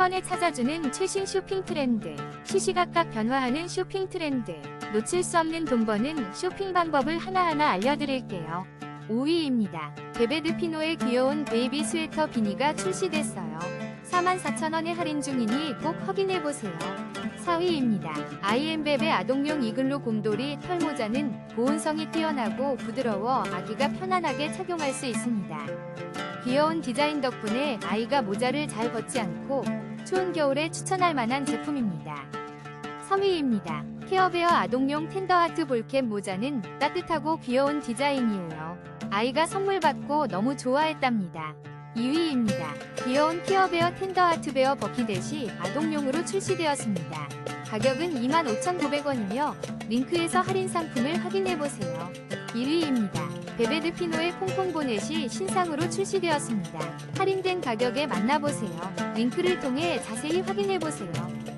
번에 찾아주는 최신 쇼핑 트렌드. 시시각각 변화하는 쇼핑 트렌드. 놓칠 수 없는 돈 버는 쇼핑 방법을 하나하나 알려드릴게요. 5위입니다. 베베드 피노의 귀여운 베이비 스웨터 비니가 출시됐어요. 44,000원에 할인 중이니 꼭 확인해보세요. 4위입니다. 아이엠베베 아동용 이글루 곰돌이 털모자는 보온성이 뛰어나고 부드러워 아기가 편안하게 착용할 수 있습니다. 귀여운 디자인 덕분에 아이가 모자를 잘 벗지 않고 추운 겨울에 추천할 만한 제품입니다. 3위입니다. 케어베어 아동용 텐더하트 볼캡 모자는 따뜻하고 귀여운 디자인이에요. 아이가 선물 받고 너무 좋아했답니다. 2위입니다. 귀여운 케어베어 텐더하트 베어 버킷넷이 아동용으로 출시되었습니다. 가격은 25,900원이며 링크에서 할인 상품을 확인해보세요. 1위입니다. 베베드 피노의 콩콩 보넷이 신상으로 출시되었습니다. 할인된 가격에 만나보세요. 링크를 통해 자세히 확인해보세요.